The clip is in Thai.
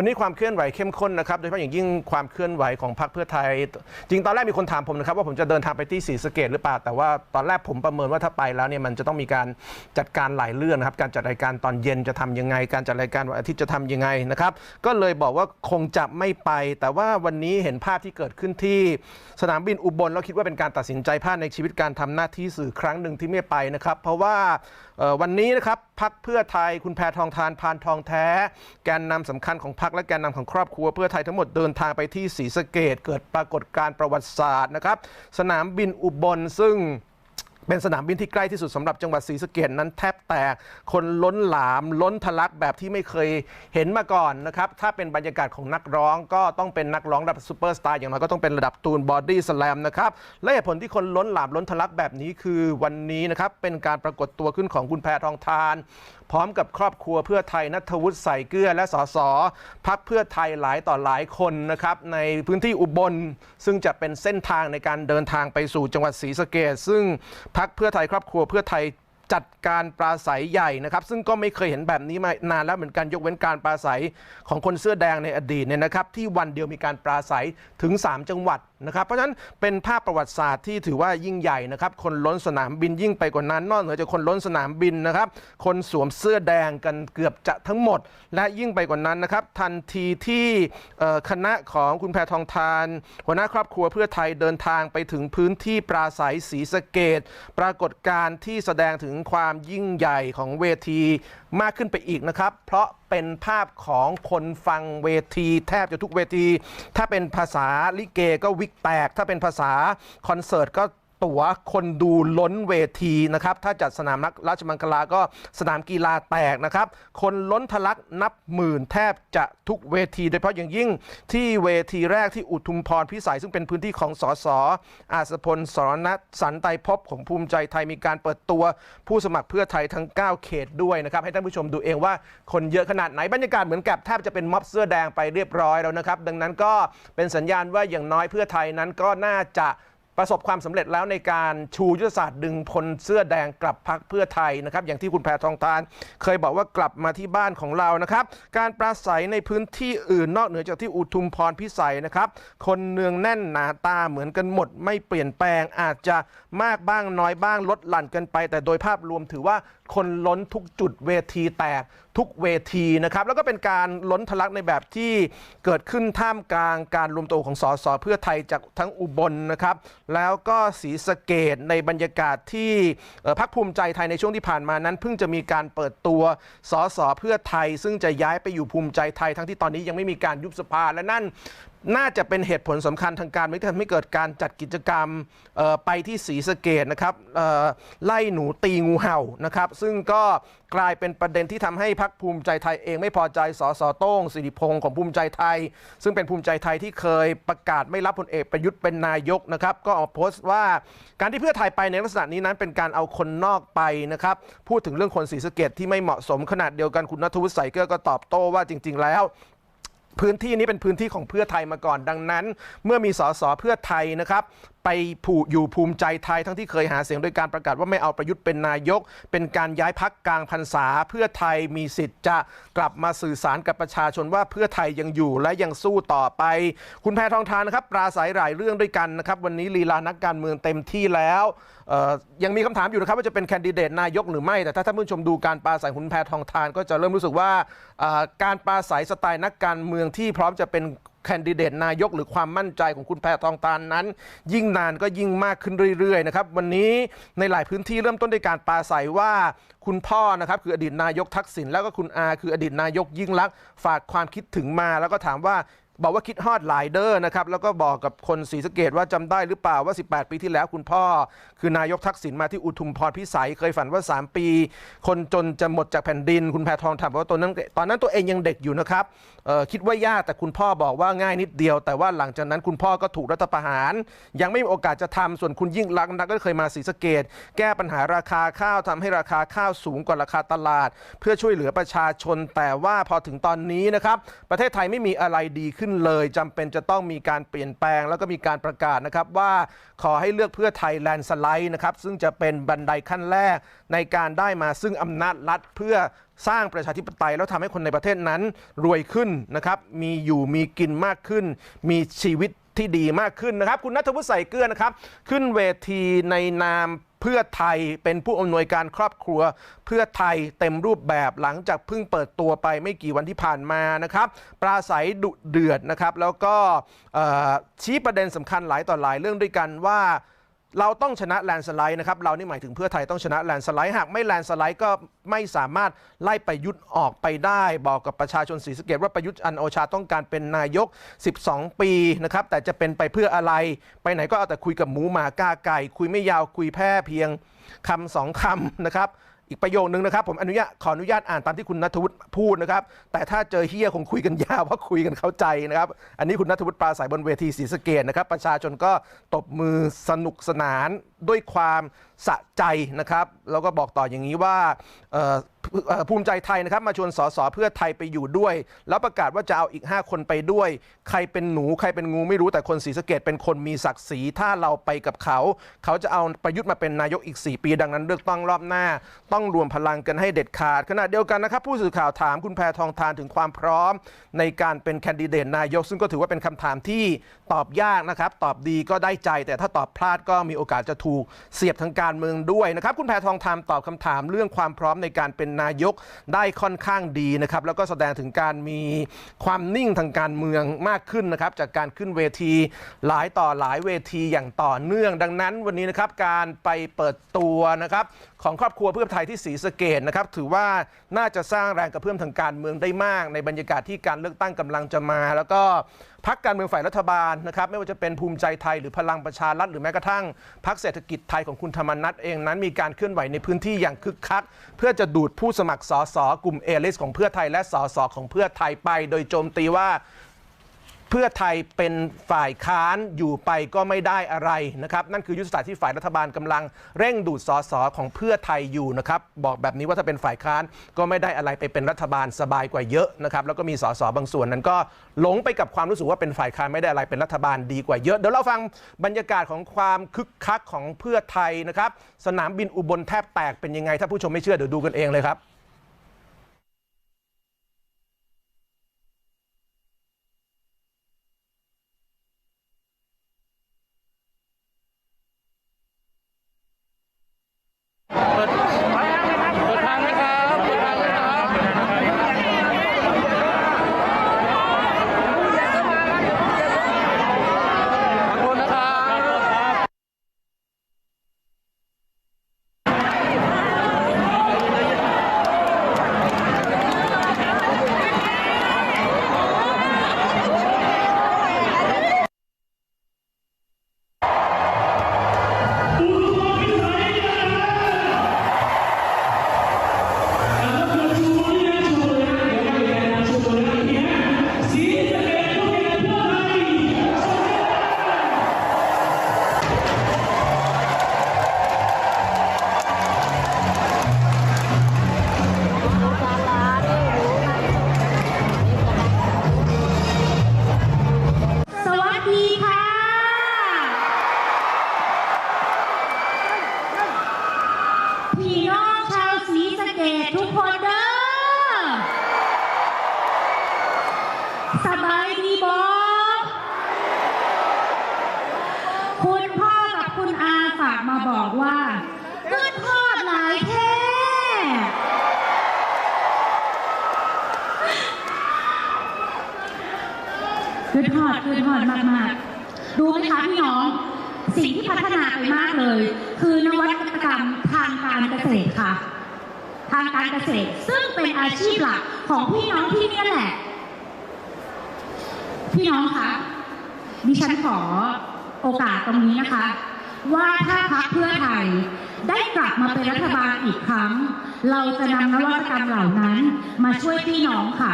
วันนี้ความเคลื่อนไหวเข้มข้นนะครับ โดยเฉพาะอย่างยิ่งความเคลื่อนไหวของพรรคเพื่อไทย จริงตอนแรกมีคนถามผมนะครับว่าผมจะเดินทางไปที่ศรีสะเกดหรือเปล่า แต่ว่าตอนแรกผมประเมินว่าถ้าไปแล้วเนี่ยมันจะต้องมีการจัดการหลายเรื่องนะครับ การจัดรายการตอนเย็นจะทำยังไง การจัดรายการวันอาทิตย์จะทำยังไงนะครับ ก็เลยบอกว่าคงจะไม่ไป แต่ว่าวันนี้เห็นภาพที่เกิดขึ้นที่สนามบินอุบลแล้วคิดว่าเป็นการตัดสินใจพลาดในชีวิตการทำหน้าที่สื่อครั้งหนึ่งที่ไม่ไปนะครับ เพราะว่าวันนี้นะครับพักเพื่อไทยคุณแพทองทานพานทองแท้ แกนนำสำคัญของพรรคและแกนนำของครอบครัวเพื่อไทยทั้งหมดเดินทางไปที่ศรีสะเกดเกิดปรากฏการณ์ประวัติศาสตร์นะครับ สนามบินอุบลซึ่ง เป็นสนามบินที่ใกล้ที่สุดสำหรับจังหวัดศรีสะเกดนั้นแทบแตก คนล้นหลาม ล้นทะลักแบบที่ไม่เคยเห็นมาก่อนนะครับ ถ้าเป็นบรรยากาศของนักร้องก็ต้องเป็นนักร้องระดับซูเปอร์สตาร์อย่างน้อยก็ต้องเป็นระดับตูนบอดี้สแลมนะครับ และเหตุผลที่คนล้นหลามล้นทะลักแบบนี้คือวันนี้นะครับ เป็นการปรากฏตัวขึ้นของคุณแพทองทาน พร้อมกับครอบครัวเพื่อไทยนัทวุฒิใส่เกลือและสสพักเพื่อไทยหลายต่อหลายคนนะครับในพื้นที่อุบล ซึ่งจะเป็นเส้นทางในการเดินทางไปสู่จังหวัดศรีสะเกษซึ่งพักเพื่อไทยครอบครัวเพื่อไทยจัดการปราศัยใหญ่นะครับ ซึ่งก็ไม่เคยเห็นแบบนี้มานานแล้วเหมือนกันยกเว้นการปราศัยของคนเสื้อแดงในอดีตเนี่ยนะครับ ที่วันเดียวมีการปราศัยถึง 3 จังหวัด นะครับเพราะฉะนั้นเป็นภาพประวัติศาสตร์ที่ถือว่ายิ่งใหญ่นะครับคนล้นสนามบินยิ่งไปกว่านั้น นอกเหนือจากคนล้นสนามบินนะครับคนสวมเสื้อแดงกันเกือบจะทั้งหมด และยิ่งไปกว่านั้นนะครับทันทีที่คณะของคุณแพทองทาน หัวหน้าครอบครัวเพื่อไทยเดินทางไปถึงพื้นที่ปราศัยศรีสะเกดปรากฏการณ์ที่แสดงถึงความยิ่งใหญ่ของเวทีมากขึ้นไปอีกนะครับ เพราะเป็นภาพของคนฟังเวทีแทบจะทุกเวที ถ้าเป็นภาษาลิเกก็วิกแตก ถ้าเป็นภาษาคอนเสิร์ตก็ ตั๋วคนดูล้นเวทีนะครับ ถ้าจัดสนามนักราชมังคลาก็สนามกีฬาแตกนะครับ คนล้นทะลักนับหมื่นแทบจะทุกเวที โดยเฉพาะอย่างยิ่งที่เวทีแรกที่อุทุมพรพิสัย ซึ่งเป็นพื้นที่ของสสอาสพลสรณัสันไตรภพของภูมิใจไทยมีการเปิดตัวผู้สมัครเพื่อไทยทั้ง 9 เขตด้วยนะครับ ให้ท่านผู้ชมดูเองว่าคนเยอะขนาดไหนบรรยากาศเหมือนกับแทบจะเป็นม็อบเสื้อแดงไปเรียบร้อยแล้วนะครับ ดังนั้นก็เป็นสัญญาณว่าอย่างน้อยเพื่อไทยนั้นก็น่าจะ ประสบความสำเร็จแล้วในการชูยุทธศาสตร์ดึงพลเสื้อแดงกลับพักเพื่อไทยนะครับอย่างที่คุณแพทองทาน เคยบอกว่ากลับมาที่บ้านของเรานะครับ การปราศัยในพื้นที่อื่นนอกเหนือจากที่อุทุมพรพิสัยนะครับคนเนืองแน่นหนาตาเหมือนกันหมด ไม่เปลี่ยนแปลงอาจจะมากบ้างน้อยบ้างลดหลั่นกันไป แต่โดยภาพรวมถือว่าคนล้นทุกจุดเวทีแตก ทุกเวทีนะครับ แล้วก็เป็นการล้นทะลักในแบบที่เกิดขึ้นท่ามกลางการรวมตัวของสสเพื่อไทยจากทั้งอุบลนะครับ แล้วก็ศรีสะเกดในบรรยากาศที่พักภูมิใจไทยในช่วงที่ผ่านมานั้น เพิ่งจะมีการเปิดตัวสสเพื่อไทย ซึ่งจะย้ายไปอยู่ภูมิใจไทยทั้งที่ตอนนี้ยังไม่มีการยุบสภาและนั่น น่าจะเป็นเหตุผลสำคัญทางการเมืองที่ทำให้เกิดการจัดกิจกรรมไปที่ศรีสะเกดนะครับไล่หนูตีงูเห่านะครับซึ่งก็กลายเป็นประเด็นที่ทำให้พรรคภูมิใจไทยเองไม่พอใจสสโต้งสิริพงศ์ของภูมิใจไทย ซึ่งเป็นภูมิใจไทยที่เคยประกาศไม่รับพลเอกประยุทธ์เป็นนายกนะครับก็ออกมาโพสต์ว่าการที่เพื่อไทยไปในลักษณะนี้นั้นเป็นการเอาคนนอกไปนะครับพูดถึงเรื่องคนศรีสะเกดที่ไม่เหมาะสมขนาดเดียวกันคุณนัทวุฒิใส่เกลือก็ตอบโต้ว่าจริง ๆ แล้ว พื้นที่นี้เป็นพื้นที่ของเพื่อไทยมาก่อนดังนั้น เมื่อมีสสเพื่อไทยนะครับไปผูอยู่ภูมิใจไทยทั้งที่เคยหาเสียงโดยการประกาศว่าไม่เอาประยุทธ์เป็นนายก เป็นการย้ายพักกลางพรรษา เพื่อไทยมีสิทธิ์จะกลับมาสื่อสารกับประชาชนว่าเพื่อไทยยังอยู่และยังสู้ต่อไป คุณแพทองทานนะครับปราศัยหลายเรื่องด้วยกันนะครับวันนี้ลีลานักการเมืองเต็มที่แล้วยังมีคำถามอยู่นะครับว่าจะเป็นแคนดิเดตนายกหรือไม่ แต่ถ้าท่านผู้ชมดูการปราศัยคุณแพทองทานก็จะเริ่มรู้สึกว่าการปราศัยสไตล์นักการเมืองที่พร้อมจะเป็นแคนดิเดตนายกหรือความมั่นใจของคุณแพทองทานนั้น ยิ่งนานก็ยิ่งมากขึ้นเรื่อยๆนะครับวันนี้ในหลายพื้นที่เริ่มต้นด้วยการปราศัยว่าคุณพ่อนะครับคืออดีตนายกทักษิณแล้วก็คุณอาคืออดีตนายกยิ่งลักษณ์ฝากความคิดถึงมาแล้วก็ถามว่า บอกว่าคิดฮอดหลายเด้อนะครับ แล้วก็บอกกับคนศรีสะเกดว่าจำได้หรือเปล่าว่า 18 ปีที่แล้วคุณพ่อ คือนายกทักษิณมาที่อุทุมพรพิสัย เคยฝันว่า 3 ปี คนจนจะหมดจากแผ่นดิน คุณแพทองถามว่าตอนนั้นตอนนั้นตัวเองยังเด็กอยู่นะครับคิดว่ายากแต่คุณพ่อบอกว่าง่ายนิดเดียว แต่ว่าหลังจากนั้นคุณพ่อก็ถูกรัฐประหาร ยังไม่มีโอกาสจะทำส่วนคุณยิ่งรักนักก็เคยมาศรีสะเกดแก้ปัญหาราคาข้าวทำให้ราคาข้าวสูงกว่าราคาตลาด เพื่อช่วยเหลือประชาชน แต่ว่าพอถึงตอนนี้นะครับประเทศไทยไม่มีอะไรดีขึ้นขึ้นเลยจำเป็นจะต้องมีการเปลี่ยนแปลง แล้วก็มีการประกาศนะครับว่าขอให้เลือกเพื่อไทยแลนสไลด์นะครับซึ่งจะเป็นบันไดขั้นแรกในการได้มาซึ่งอำนาจรัฐเพื่อสร้างประชาธิปไตยแล้วทำให้คนในประเทศนั้นรวยขึ้นนะครับมีอยู่มีกินมากขึ้น มีชีวิตที่ดีมากขึ้นนะครับ คุณนัทวุฒิใส่เกลือนะครับ ขึ้นเวทีในนาม เพื่อไทยเป็นผู้อำนวยการครอบครัว เพื่อไทยเต็มรูปแบบหลังจากเพิ่งเปิดตัวไปไม่กี่วันที่ผ่านมานะครับปราศัยดุเดือดนะครับ แล้วก็ชี้ประเด็นสำคัญหลายต่อหลายเรื่องด้วยกันว่า เราต้องชนะแลนสไลด์นะครับ เรานี่หมายถึงเพื่อไทยต้องชนะแลนสไลด์หากไม่แลนสไลด์ก็ไม่สามารถไล่ประยุทธ์ออกไปได้ บอกกับประชาชนศรีสะเกดว่าประยุทธ์อันโอชาต้องการเป็นนายก 12 ปีนะครับ แต่จะเป็นไปเพื่ออะไร ไปไหนก็เอาแต่คุยกับหมูหมากาไก่ คุยไม่ยาวคุยแพ้เพียงคำสองคำนะครับ อีกประโยคนึงนะครับ ผมอนุญาตขออนุญาตอ่านตามที่คุณนัทวุฒิพูดนะครับ แต่ถ้าเจอเฮียคงคุยกันยาวเพราะคุยกันเข้าใจนะครับ อันนี้คุณนัทวุฒิปราศัยบนเวทีศรีสะเกดนะครับ ประชาชนก็ตบมือสนุกสนานด้วยความสะใจนะครับ แล้วก็บอกต่ออย่างนี้ว่าภูมิใจไทยนะครับ มาชวนสสเพื่อไทยไปอยู่ด้วย แล้วประกาศว่าจะเอาอีก 5 คนไปด้วย ใครเป็นหนูใครเป็นงูไม่รู้แต่คนศรีสะเกดเป็นคนมีศักดิ์ศรีถ้าเราไปกับเขา เขาจะเอาประยุทธ์มาเป็นนายกอีก 4 ปี ดังนั้นเลือกตั้งรอบหน้า ต้องรวมพลังกันให้เด็ดขาดขณะเดียวกันนะครับ ผู้สื่อข่าวถามคุณแพทองทานถึงความพร้อม ในการเป็นแคนดิเดตนายก ซึ่งก็ถือว่าเป็นคำถามที่ตอบยากนะครับตอบดีก็ได้ใจ แต่ถ้าตอบพลาดก็มีโอกาสจะถูกเสียบทางการเมืองด้วยนะครับ คุณแพทองทานตอบคำถามเรื่องความพร้อมในการเป็นนายกได้ค่อนข้างดีนะครับ แล้วก็แสดงถึงการมีความนิ่งทางการเมืองมากขึ้นนะครับ จากการขึ้นเวทีหลายต่อหลายเวทีอย่างต่อเนื่อง ดังนั้นวันนี้นะครับการไปเปิดตัวนะครับของครอบครัวเพื่อไทยที่ศรีสะเกดนะครับถือว่าน่าจะสร้างแรงกระเพื่อมทางการเมืองได้มาก ในบรรยากาศที่การเลือกตั้งกำลังจะมา แล้วก็พักการเมืองฝ่ายรัฐบาลนะครับไม่ว่าจะเป็นภูมิใจไทยหรือพลังประชารัฐหรือแม้กระทั่งพักเศรษฐกิจไทยของคุณธรรมนัฐเองนั้นมีการเคลื่อนไหวในพื้นที่อย่างคึกคัก เพื่อจะดูดผู้สมัครสสกลุ่มเอลิสของเพื่อไทยและสสของเพื่อไทยไป โดยโจมตีว่า เพื่อไทยเป็นฝ่ายค้านอยู่ไปก็ไม่ได้อะไรนะครับ นั่นคือยุทธศาสตร์ที่ฝ่ายรัฐบาลกำลังเร่งดูดสอสอของเพื่อไทยอยู่นะครับบอกแบบนี้ว่าถ้าเป็นฝ่ายค้านก็ไม่ได้อะไรไปเป็นรัฐบาลสบายกว่าเยอะนะครับแล้วก็มีสอสอบางส่วนนั้นก็หลงไปกับความรู้สึกว่าเป็นฝ่ายค้านไม่ได้อะไรเป็นรัฐบาลดีกว่าเยอะเดี๋ยวเราฟังบรรยากาศของความคึกคักของเพื่อไทยนะครับสนามบินอุบลแทบแตกเป็นยังไง ถ้าผู้ชมไม่เชื่อเดี๋ยวดูกันเองเลยครับ พี่น้องชาวศรีสะเกดทุกคนเด้อสบายดีบอคุณพ่อกับคุณอาฝากมาบอกว่าขึ้นทอดหลายแท้คือทอดคือทอดมากๆรู้ไหมคะพี่น้อง สิ่งที่พัฒนาไปมากเลย คือนวัตกรรมางการเกษตรค่ะ ทางการเกษตรซึ่งเป็นอาชีพหลักของพี่น้องที่นี่แหละ พี่น้องคะดิฉันขอโอกาสตรงนี้นะคะ ว่าถ้าพักเพื่อไทยได้กลับมาเป็นรัฐบาลอีกครั้ง เราจะนำนวัตกรรมเหล่านั้นมาช่วยพี่น้องค่ะ